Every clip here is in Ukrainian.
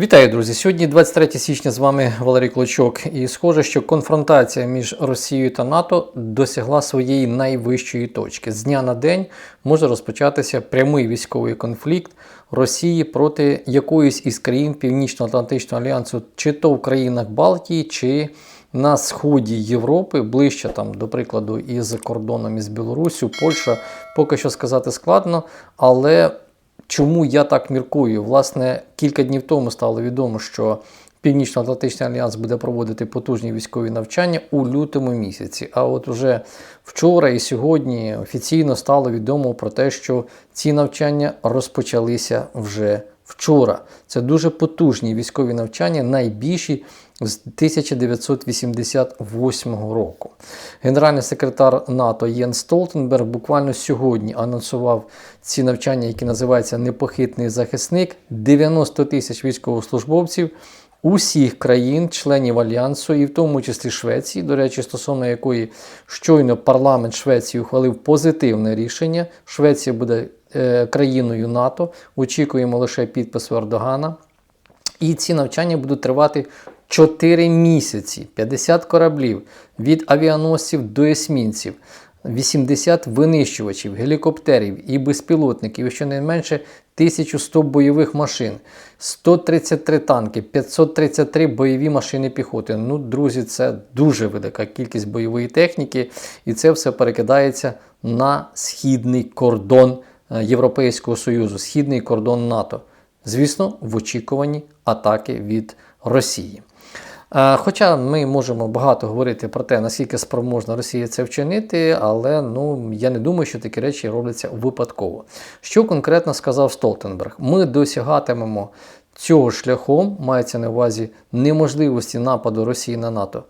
Вітаю, друзі! Сьогодні 23 січня з вами Валерій Клочок. І схоже, що конфронтація між Росією та НАТО досягла своєї найвищої точки. З дня на день може розпочатися прямий військовий конфлікт Росії проти якоїсь із країн Північно-Атлантичного альянсу, чи то в країнах Балтії, чи на сході Європи, ближче там, до прикладу, із кордоном із Білоруссю, Польща, поки що сказати складно, але. Чому я так міркую? Власне, кілька днів тому стало відомо, що Північно-Атлантичний альянс буде проводити потужні військові навчання у лютому місяці. А от уже вчора і сьогодні офіційно стало відомо про те, що ці навчання розпочалися вже вчора. Це дуже потужні військові навчання, найбільші з 1988 року. Генеральний секретар НАТО Єн Столтенберг буквально сьогодні анонсував ці навчання, які називаються Непохитний захисник, 90 тисяч військовослужбовців. Усіх країн-членів альянсу, і в тому числі Швеції, до речі, стосовно якої щойно парламент Швеції ухвалив позитивне рішення. Швеція буде е, країною НАТО. Очікуємо лише підпису Ердогана. І ці навчання будуть тривати 4 місяці, 50 кораблів від авіаносців до есмінців, 80 винищувачів, гелікоптерів і безпілотників, і щонайменше 1100 бойових машин, 133 танки, 533 бойові машини піхоти. Ну, друзі, це дуже велика кількість бойової техніки, і це все перекидається на східний кордон е, Європейського Союзу, східний кордон НАТО. Звісно, в очікуванні атаки від Росії. Е, Хоча ми можемо багато говорити про те, наскільки спроможна Росія це вчинити, але ну я не думаю, що такі речі робляться випадково. Що конкретно сказав Столтенберг? Ми досягатимемо цього шляхом, мається на увазі неможливості нападу Росії на НАТО,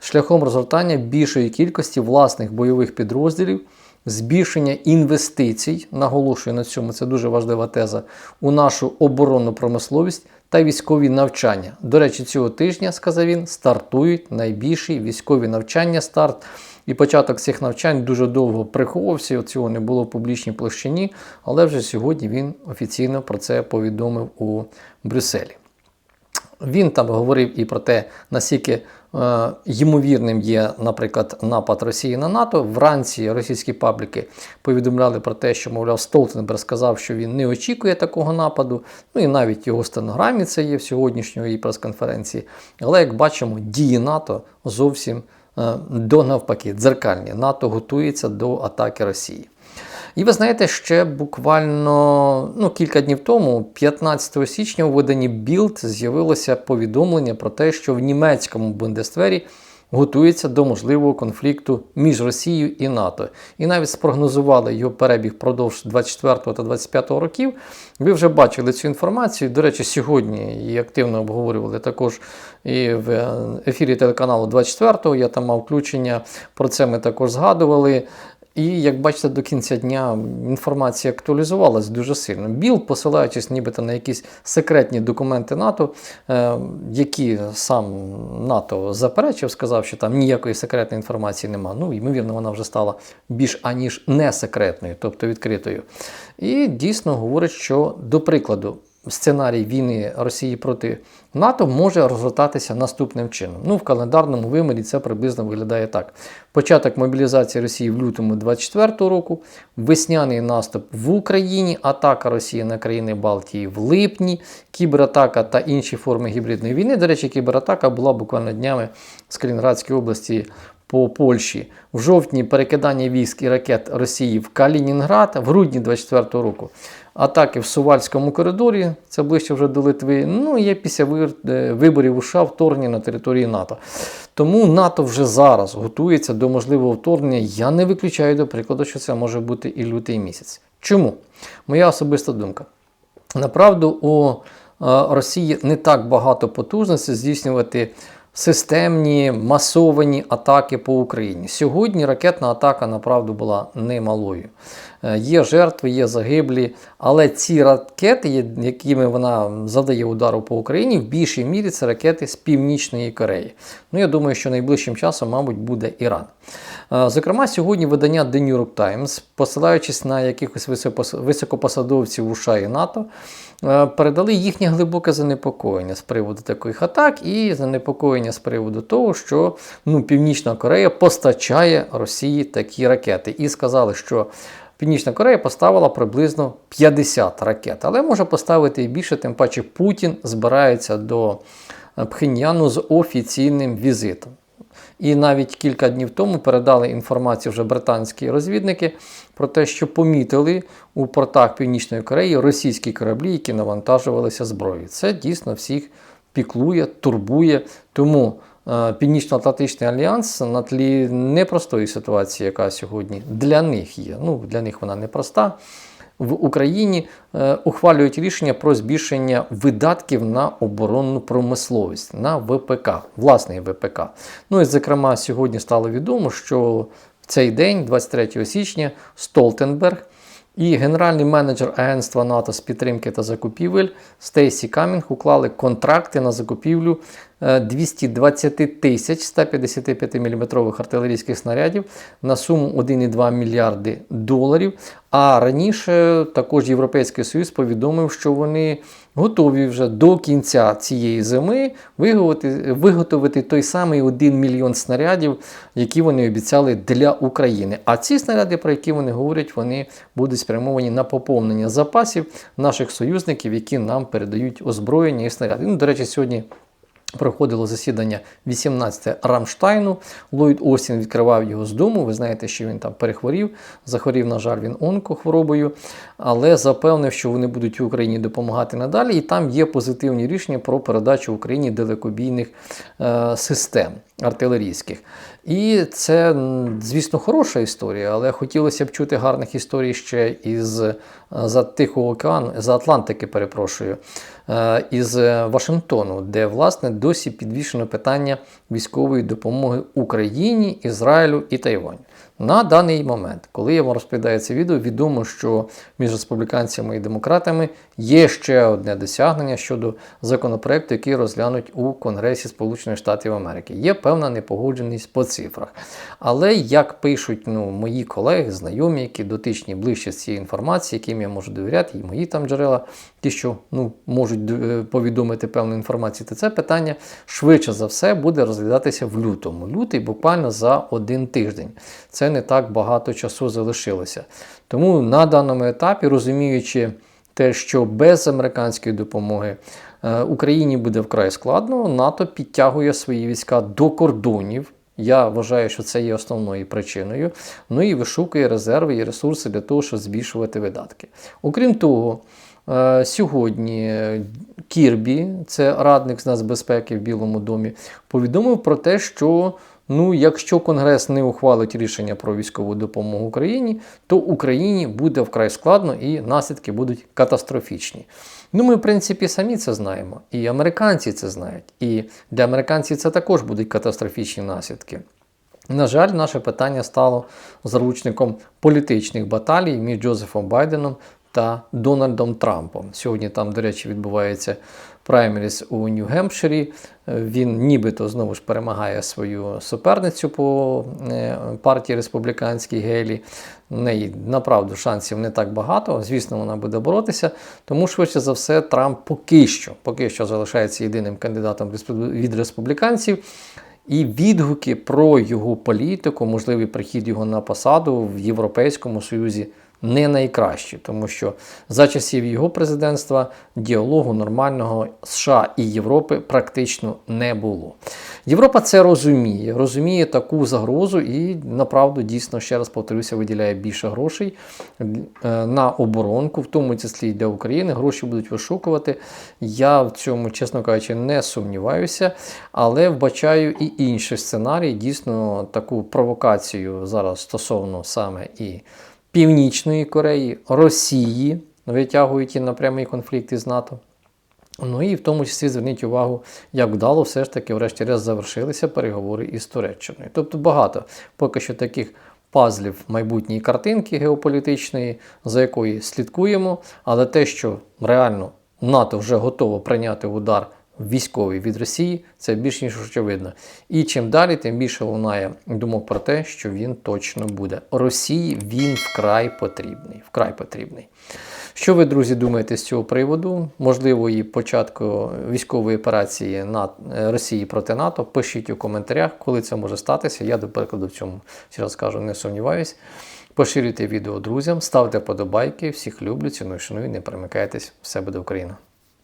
шляхом розгортання більшої кількості власних бойових підрозділів. Збільшення інвестицій, наголошую на цьому, це дуже важлива теза, у нашу оборонну промисловість та військові навчання. До речі, цього тижня, сказав він, стартують найбільші військові навчання. Старт і початок цих навчань дуже довго приховувався, цього не було в публічній площині, але вже сьогодні він офіційно про це повідомив у Брюсселі. Він там говорив і про те, наскільки ймовірним є, наприклад, напад Росії на НАТО. Вранці російські пабліки повідомляли про те, що, мовляв, Столтенберг сказав, що він не очікує такого нападу. Ну і навіть його стенограмі це є в сьогоднішньої прес-конференції. Але як бачимо, дії НАТО зовсім е, до навпаки, дзеркальні. НАТО готується до атаки Росії. І ви знаєте, ще буквально ну, кілька днів тому, 15 січня, у виданні Bild з'явилося повідомлення про те, що в німецькому Бундесвері готується до можливого конфлікту між Росією і НАТО. І навіть спрогнозували його перебіг впродовж 24 та 25 років. Ви вже бачили цю інформацію. До речі, сьогодні її активно обговорювали також і в ефірі телеканалу 24-го. Я там мав включення. Про це ми також згадували. І як бачите, до кінця дня інформація актуалізувалась дуже сильно. Біл, посилаючись нібито на якісь секретні документи НАТО, е, які сам НАТО заперечив, сказав, що там ніякої секретної інформації немає. Ну, ймовірно, вона вже стала більш аніж не секретною, тобто відкритою. І дійсно говорить, що до прикладу. Сценарій війни Росії проти НАТО може розгортатися наступним чином. Ну, в календарному вимірі це приблизно виглядає так: початок мобілізації Росії в лютому 24 року, весняний наступ в Україні, атака Росії на країни Балтії в липні, кібератака та інші форми гібридної війни. До речі, кібератака була буквально днями з Калінінградської області. По Польщі в жовтні перекидання військ і ракет Росії в Калінінград в грудні 24 року атаки в Сувальському коридорі, це ближче вже до Литви. Ну є після виборів у США вторгнення на території НАТО. Тому НАТО вже зараз готується до можливого вторгнення. Я не виключаю, до прикладу, що це може бути і лютий місяць. Чому? Моя особиста думка. Направду, у Росії не так багато потужності здійснювати системні масовані атаки по Україні. Сьогодні ракетна атака направду була немалою. Е, є жертви, є загиблі, але ці ракети, якими вона завдає удару по Україні, в більшій мірі це ракети з Північної Кореї. Ну, я думаю, що найближчим часом, мабуть, буде Іран. Е, зокрема, сьогодні видання The New York Times, посилаючись на якихось високопосадовців США і НАТО, е, передали їхнє глибоке занепокоєння з приводу таких атак і занепокоєння з приводу того, що ну, Північна Корея постачає Росії такі ракети. І сказали, що Північна Корея поставила приблизно 50 ракет, але може поставити і більше, тим паче Путін збирається до е, Пхеньяну з офіційним візитом. І навіть кілька днів тому передали інформацію вже британські розвідники про те, що помітили у портах Північної Кореї російські кораблі, які навантажувалися зброєю. Це дійсно всіх піклує, турбує. Тому е, Північно-Атлантичний альянс на тлі непростої ситуації, яка сьогодні для них є. Ну, для них вона непроста. В Україні е, ухвалюють рішення про збільшення видатків на оборонну промисловість, на ВПК, власний ВПК. Ну і зокрема, сьогодні стало відомо, що в цей день, 23 січня, Столтенберг і генеральний менеджер Агентства НАТО з підтримки та закупівель Стейсі Камінг уклали контракти на закупівлю 220 тисяч 155 мм артилерійських снарядів на суму 1,2 мільярди доларів. А раніше також Європейський Союз повідомив, що вони готові вже до кінця цієї зими виготовити, виготовити той самий 1 мільйон снарядів, які вони обіцяли для України. А ці снаряди, про які вони говорять, вони будуть спрямовані на поповнення запасів наших союзників, які нам передають озброєння і снаряди. Ну, до речі, сьогодні. Проходило засідання 18 Рамштайну. Ллойд Остін відкривав його з дому. Ви знаєте, що він там перехворів. Захворів, на жаль, він онкохворобою, але запевнив, що вони будуть Україні допомагати надалі. І там є позитивні рішення про передачу Україні далекобійних е, систем артилерійських. І це, звісно, хороша історія, але хотілося б чути гарних історій ще із е, за Тихого океану, за Атлантики, перепрошую, е, із Вашингтону, де власне досі підвішено питання військової допомоги Україні, Ізраїлю і Тайваню. На даний момент, коли я вам розповідаю це відео, відомо, що між республіканцями і демократами є ще одне досягнення щодо законопроекту, який розглянуть у Конгресі Сполучених Штатів Америки. Є певна непогодженість по цифрах. Але як пишуть ну, мої колеги, знайомі, які дотичні ближче з цієї інформації, яким я можу довіряти, і мої там джерела, ті, що ну, можуть е, повідомити певну інформацію, то це питання швидше за все буде розглядатися в лютому. Лютий буквально за один тиждень. Це не так багато часу залишилося. Тому на даному етапі, розуміючи те, що без американської допомоги е, Україні буде вкрай складно, НАТО підтягує свої війська до кордонів. Я вважаю, що це є основною причиною. Ну і вишукує резерви і ресурси для того, щоб збільшувати видатки. Окрім того, е, сьогодні Кірбі, це радник з нацбезпеки в Білому домі, повідомив про те, що Ну, якщо Конгрес не ухвалить рішення про військову допомогу Україні, то Україні буде вкрай складно і наслідки будуть катастрофічні. Ну, ми, в принципі, самі це знаємо, і американці це знають. І для американців це також будуть катастрофічні наслідки. На жаль, наше питання стало заручником політичних баталій між Джозефом Байденом та Дональдом Трампом. Сьогодні там, до речі, відбувається праймеріс у Нью-Гемпширі. Він нібито знову ж перемагає свою суперницю по е, партії республіканській Гейлі. Неї направду шансів не так багато. Звісно, вона буде боротися. Тому швидше за все, Трамп поки що, поки що залишається єдиним кандидатом від республіканців. І відгуки про його політику, можливий прихід його на посаду в Європейському Союзі не найкращі, тому що за часів його президентства діалогу нормального США і Європи практично не було. Європа це розуміє, розуміє таку загрозу і направду дійсно ще раз повторюся, виділяє більше грошей е, на оборонку, в тому числі для України. Гроші будуть вишукувати. Я в цьому, чесно кажучи, не сумніваюся, але вбачаю і інший сценарій, дійсно таку провокацію зараз стосовно саме і. Північної Кореї, Росії витягують і на прямий конфлікт із НАТО. Ну і в тому числі зверніть увагу, як вдало все ж таки, врешті-решт, завершилися переговори із Туреччиною. Тобто багато поки що таких пазлів майбутньої картинки геополітичної, за якою слідкуємо, але те, що реально НАТО вже готово прийняти удар військовий від Росії, це більш ніж очевидно. І чим далі, тим більше лунає думок про те, що він точно буде. Росії він вкрай потрібний. Вкрай потрібний. Що ви, друзі, думаєте з цього приводу? Можливо, початку військової операції е, Росії проти НАТО? Пишіть у коментарях, коли це може статися. Я, до прикладу, в цьому ще раз кажу, не сумніваюсь. Поширюйте відео друзям, ставте подобайки. Всіх люблю, ціную, шаную, не перемикайтесь. Все буде Україна!